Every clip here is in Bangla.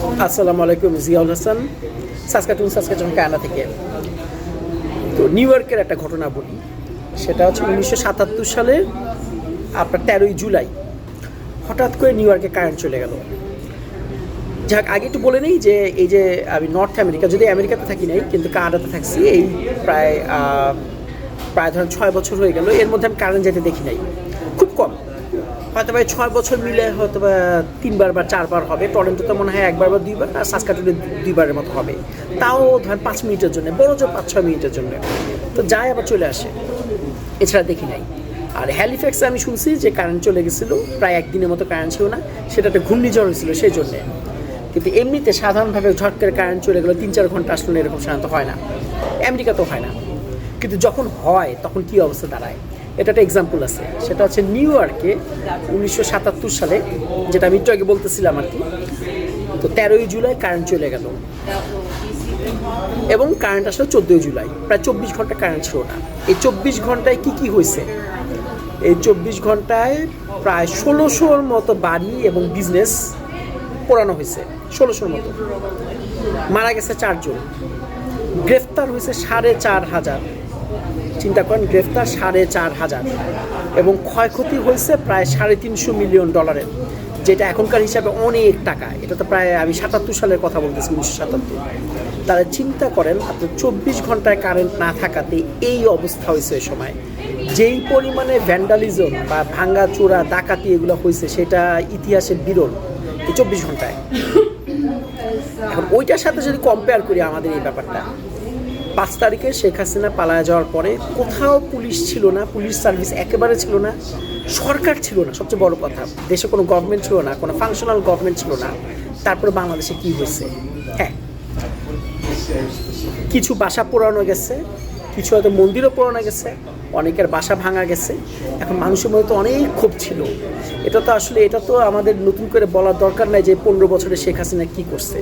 আসসালামু আলাইকুম, Ziaul Hasan. Saskatoon Saskatoon Canada থেকে। তো নিউ ইয়র্কের একটা ঘটনা বলি। সেটা হচ্ছে উনিশশো সাতাত্তর সালের আপনার তেরোই জুলাই, হঠাৎ করে নিউ ইয়র্কে কারেন্ট চলে গেল। যাক, আগে একটু বলে নেই যে, এই যে আমি নর্থ আমেরিকা যদি আমেরিকাতে থাকি নাই, কিন্তু কানাডাতে থাকছি, এই প্রায় প্রায় ধরেন ছয় বছর হয়ে গেল। এর মধ্যে আমি কারেন্ট যেতে দেখি নাই। খুব কম। হয়তো বা ছয় বছর মিলে হয়তো তিনবার বা চারবার হবে। টরেন্টোতে মনে হয় একবার বা দুইবার আর সাসকাটুনে দুইবারের মতো হবে। তাও ধরেন পাঁচ মিনিটের জন্য বড় জোর পাঁচ, ছয় মিনিটের জন্য। তো যায় আবার চলে আসে। এছাড়া দেখি নাই। আর হ্যালিফ্যাক্সে আমি শুনছি যে কারেন্ট চলে গেছিল, প্রায় একদিনের মতো কারেন্ট ছিল না সেটা একটা ঘূর্ণিঝড় হয়েছিল সেই জন্যে কিন্তু এমনিতে সাধারণভাবে ঝট করে কারেন্ট চলে গেলো তিন চার ঘণ্টা আসলে এরকম সাধারণত হয় না। আমেরিকাতেও হয় না। কিন্তু যখন হয়, তখন কী অবস্থা দাঁড়ায়? এটা একটা এক্সাম্পল আছে। সেটা হচ্ছে নিউ ইয়র্কে উনিশশো সাতাত্তর সালে, যেটা আমি একটু আগে বলতেছিলাম আর কি, তো তেরোই জুলাই কারেন্ট চলে গেল। এবং কারেন্ট আসলে চোদ্দোই জুলাই, প্রায় চব্বিশ ঘণ্টা কারেন্ট ছিল না এই চব্বিশ ঘন্টায় কি কি হয়েছে? এই চব্বিশ ঘন্টায় প্রায় ষোলোশোর মতো বাড়ি এবং বিজনেস পোড়ানো হয়েছে, ষোলোশোর মতো। মারা গেছে চারজন। গ্রেফতার হয়েছে সাড়ে চার হাজার। চিন্তা করেন, গ্রেফতার সাড়ে চার হাজার। এবং ক্ষয়ক্ষতি হয়েছে প্রায় সাড়ে তিনশো মিলিয়ন ডলারের, যেটা এখনকার হিসাবে অনেক টাকা। এটা তো প্রায় আমি সাতাত্তর সালের কথা বলতেছি, উনিশশো সাতাত্তর। তারা চিন্তা করেন, আপনার চব্বিশ ঘন্টায় কারেন্ট না থাকাতে এই অবস্থা হয়েছে ওই সময়। যেই পরিমাণে ভ্যান্ডালিজম বা ভাঙ্গা চোরা ডাকাতি এগুলো হয়েছে, সেটা ইতিহাসের বিরল এই চব্বিশ ঘন্টায়। এখন ওইটার সাথে যদি কম্পেয়ার করি আমাদের এই ব্যাপারটা পাঁচ তারিখে শেখ হাসিনা পালায় যাওয়ার পরে কোথাও পুলিশ ছিল না, পুলিশ সার্ভিস একেবারে ছিল না, সরকার ছিল না, সবচেয়ে বড় কথা। দেশে কোনো গভর্নমেন্ট ছিল না, কোনো ফাংশনাল গভর্নমেন্ট ছিল না। তারপরে বাংলাদেশে কি হয়েছে? হ্যাঁ কিছু বাসা পোড়ানো গেছে, কিছু হয়তো মন্দিরও পোড়ানো গেছে, অনেকের বাসা ভাঙা গেছে। এখন মানুষের মধ্যে তো অনেক ক্ষোভ ছিল। এটা তো আসলে, এটা তো আমাদের নতুন করে বলার দরকার নাই যে পনেরো বছরে শেখ হাসিনা কী করছে।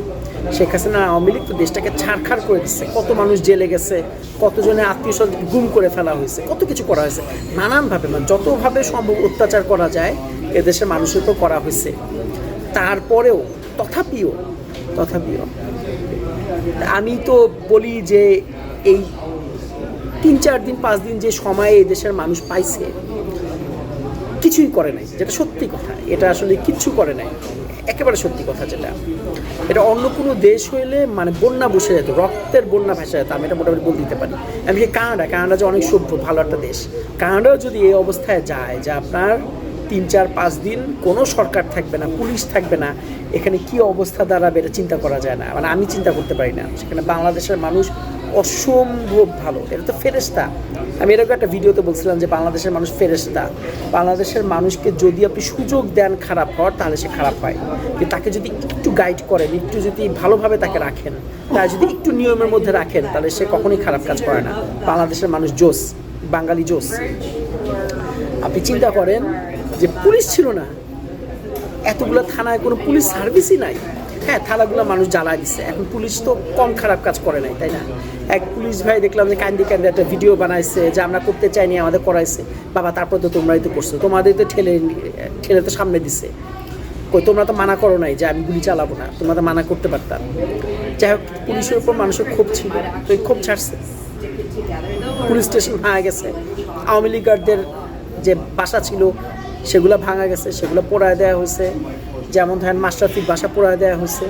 শেখ হাসিনা আওয়ামী লীগ তো দেশটাকে ছাড়খাড় করে দিচ্ছে। কত মানুষ জেলে গেছে, কতজনের আত্মীয় স্বজন গুম করে ফেলা হয়েছে, কত কিছু করা হয়েছে। নানানভাবে মানে যতভাবে সম্ভব অত্যাচার করা যায়, এদেশের মানুষের তো করা হয়েছে। তারপরেও, তথাপিও তথাপিও, আমি তো বলি যে এই তিন চার দিন, পাঁচ দিন যে সময়ে দেশের মানুষ পাইছে, কিছুই করে নাই। যেটা সত্যি কথা, এটা আসলে কিচ্ছু করে নাই। একেবারে সত্যি কথা যেটা। এটা অন্য কোনো দেশ হইলে মানে বন্যা বসে যেত, রক্তের বন্যা ভেসে যেত, আমি এটা মোটামুটি বলে দিতে পারি। আমি কানাডা কানাডা যে অনেক সভ্য, ভালো একটা দেশ। কানাডাও যদি এই অবস্থায় যায় যে আপনার তিন, চার, পাঁচ দিন কোনো সরকার থাকবে না, পুলিশ থাকবে না, এখানে কি অবস্থা দাঁড়াবে এটা চিন্তা করা যায় না। মানে আমি চিন্তা করতে পারি না। সেখানে বাংলাদেশের মানুষ অসম্ভব ভালো। এটা তো ফেরেস্তা আমি এরকম একটা ভিডিওতে বলছিলাম যে বাংলাদেশের মানুষ ফেরেস্তা বাংলাদেশের মানুষকে যদি আপনি সুযোগ দেন খারাপ হওয়ার, তাহলে সে খারাপ হয়। কিন্তু তাকে যদি একটু গাইড করেন, একটু যদি ভালোভাবে তাকে রাখেন, তার যদি একটু নিয়মের মধ্যে রাখেন, তাহলে সে কখনোই খারাপ কাজ করে না। বাংলাদেশের মানুষ জোস, বাঙালি জোস। আপনি চিন্তা করেন যে পুলিশ ছিল না। এতগুলো থানায় কোনো পুলিশ সার্ভিসই নাই। হ্যাঁ থানাগুলো মানুষ জ্বালায় দিচ্ছে এখন পুলিশ তো কম খারাপ কাজ করে নাই, তাই না? এক পুলিশ ভাই দেখলাম যে কান্দি কান্দি একটা ভিডিও বানাইছে যে আমরা করতে চাইনি, আমাদের করাইছে। বাবা, তারপর তো তোমরাই তো করছ। তোমাদের তো ঠেলে ঠেলে তো সামনে দিছে। কই, তোমরা তো মানা করো নাই যে আমি গুলি চালাবো না। তোমরা তো মানা করতে পারতাম যাই হোক, পুলিশের উপর মানুষের ক্ষোভ ছিল। তো এই ক্ষোভ ছাড়ছে। পুলিশ স্টেশন ভাঙা গেছে। আওয়ামী লীগারদের যে বাসা ছিল, সেগুলো ভাঙা গেছে, সেগুলো পোড়ায় দেওয়া হয়েছে। যেমন ধরেন মাস্টারফির বাসা পোড়ায় দেওয়া হয়েছে।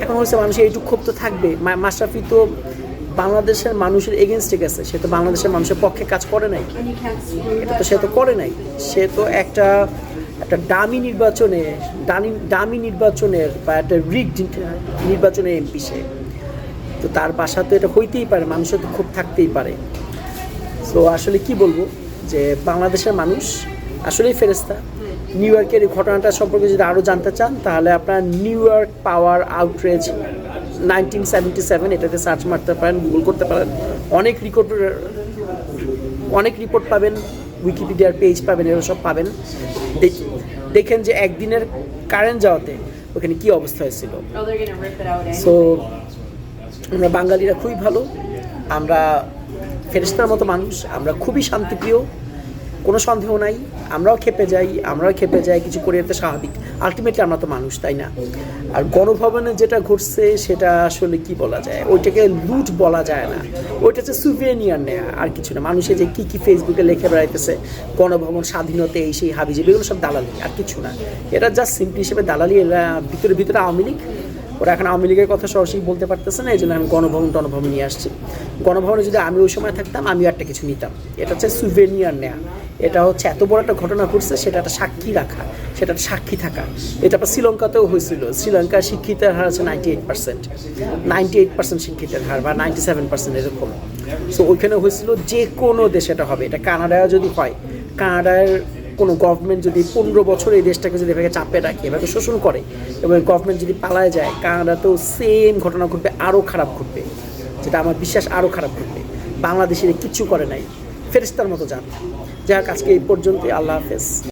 এখন হচ্ছে মানুষের এইটুকু ক্ষোভ তো থাকবে। মা- মাশরাফি তো বাংলাদেশের মানুষের এগেনস্টে গেছে। সে তো বাংলাদেশের মানুষের পক্ষে কাজ করে নাই। এটা তো সে তো করে নাই। সে তো একটা একটা দামি নির্বাচনে, দামি দামি নির্বাচনের বা একটা রিগ নির্বাচনে এমপি সে। তো তার বাসা তো এটা হইতেই পারে, মানুষের তো খুব থাকতেই পারে। তো আসলে কি বলব, যে বাংলাদেশের মানুষ আসলেই ফেরেস্তা নিউ ইয়র্কের ঘটনাটা সম্পর্কে যদি আরও জানতে চান, তাহলে আপনার New York power outage nineteen seventy seven এটাতে সার্চ মারতে পারেন গুগল করতে পারেন অনেক রিপোর্ট অনেক রিপোর্ট পাবেন উইকিপিডিয়ার পেজ পাবেন এগুলো সব পাবেন। দেখ- দেখেন যে একদিনের কারেন্ট যাওয়াতে ওখানে কি অবস্থা হয়েছিল। সো আমরা বাঙালিরা খুবই ভালো আমরা ফেরেস্তার মতো মানুষ আমরা খুবই শান্তিপ্রিয় কোনো সন্দেহ নাই, আমরাও খেপে যাই, আমরাও খেপে যাই, কিছু করে তো স্বাভাবিক। আলটিমেটলি আমরা তো মানুষ, তাই না? আর গণভবনে যেটা ঘটছে সেটা আসলে কি বলা যায়? ওইটাকে লুট বলা যায় না। ওইটা হচ্ছে সুভেনিয়ার নেয়া, আর কিছু না। মানুষে যে কী কী ফেসবুকে লিখে বেড়াইতেছে, গণভবন, স্বাধীনতা, এই সেই হাবিজাবি, এগুলো সব দালালি, আর কিছু না। এটা জাস্ট সিম্পলি হিসেবে দালালি, এরা ভিতরে ভিতরে আওয়ামী লীগ। ওরা এখন আওয়ামী লীগের কথা সরাসরি বলতে পারতেছে না এই জন্য আমি গণভবন টনভবন নিয়ে আসছি। গণভবনে যদি আমি ওই সময় থাকতাম, আমি একটা কিছু নিতাম। এটা হচ্ছে সুভেনিয়ার নেয়া। এটা হচ্ছে এত বড় একটা ঘটনা ঘটছে, সেটা একটা সাক্ষী রাখা, সেটা একটা সাক্ষী থাকা। এটা আবার শ্রীলঙ্কাতেও হয়েছিল। শ্রীলঙ্কার শিক্ষিতের হার আছে ninety eight percent ninety eight percent শিক্ষিতের হার বা নাইনটি সেভেন পার্সেন্ট এরকম। সো ওইখানে হয়েছিল যে কোনো দেশে এটা হবে। এটা কানাডায় যদি হয়, কানাডার কোনো গভর্নমেন্ট যদি পনেরো বছর এই দেশটাকে যদি এভাবে চাপে রাখে, এভাবে শোষণ করে, এবং গভর্নমেন্ট যদি পালায় যায়, কানাডাতেও সেম ঘটনা ঘটবে আরও খারাপ ঘটবে। যেটা আমার বিশ্বাস আরও খারাপ ঘটবে। বাংলাদেশের কিচ্ছু করে নাই। ফেরিস্তার মতো যান। যাই হোক আজকে এই পর্যন্তই আল্লাহ হাফেজ।